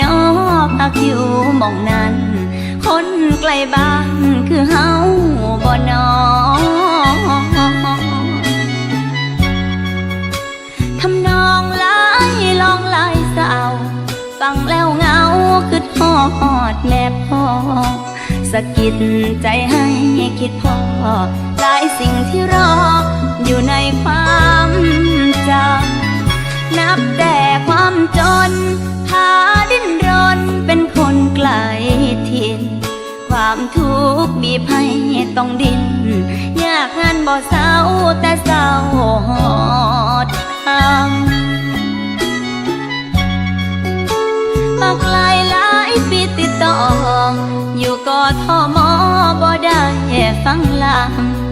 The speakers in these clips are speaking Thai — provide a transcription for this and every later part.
นอพักอยู่มองนั้น คนไกลบ้านคือเฮาบ่นอทำนองหลายลองหลายสาวฟังแล้วเหงาคือทอดแม่พ่อสะกิดใจให้คิดพ่อหลายสิ่งที่รอ ความทุกข์บีบให้ต้องดิ้นอยากงานบ่เศร้าแต่เศร้าหอดทำปากลายหลายปีติดต่อ อยู่กอทอมอบ่ได้ฟังล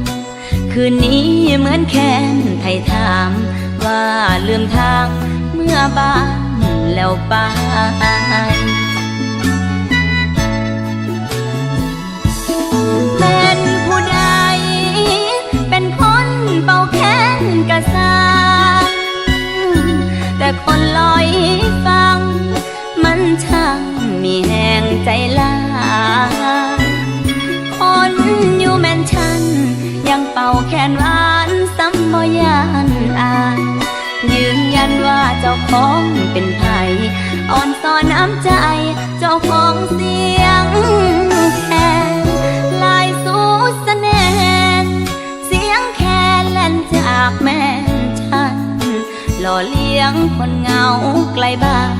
ำคืนนี้เหมือนแค้นไทยถาม ว่าลืมทางเมื่อบ้านแล้วไป ของเป็นไผอ่อนซอนน้ำใจ เจ้าของเสียงแคนลายสู้สแนนเสียงแคนแล่นจากแม่ฉัน หล่อเลี้ยงคนเงาไกลบ้าน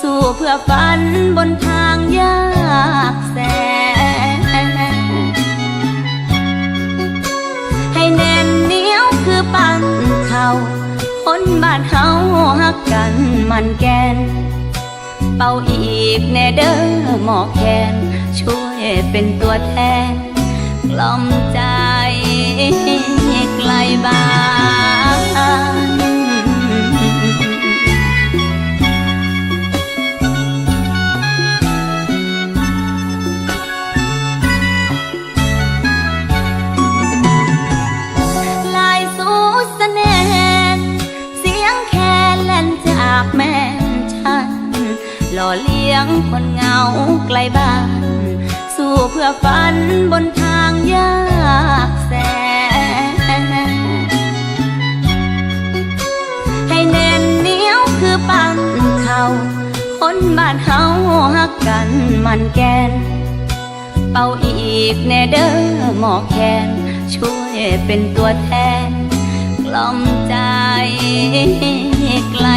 สู้เพื่อฝันบนทางยากแสน หักกันมันแกน เป่าอีกแน่เด้อหมอแคนช่วยเป็นตัวแทน กล่อมใจไกลบ้าน หล่อเลี้ยงคนเหงาไกลบ้าน สู้เพื่อฝันบนทางยากแสน ให้แน่นเหนียวคือปันเขาคนบ้านเฮาฮักกันมันแกน เป่าอีกแน่เด้อหมอแคนช่วยเป็นตัวแทน กล่อมใจไกล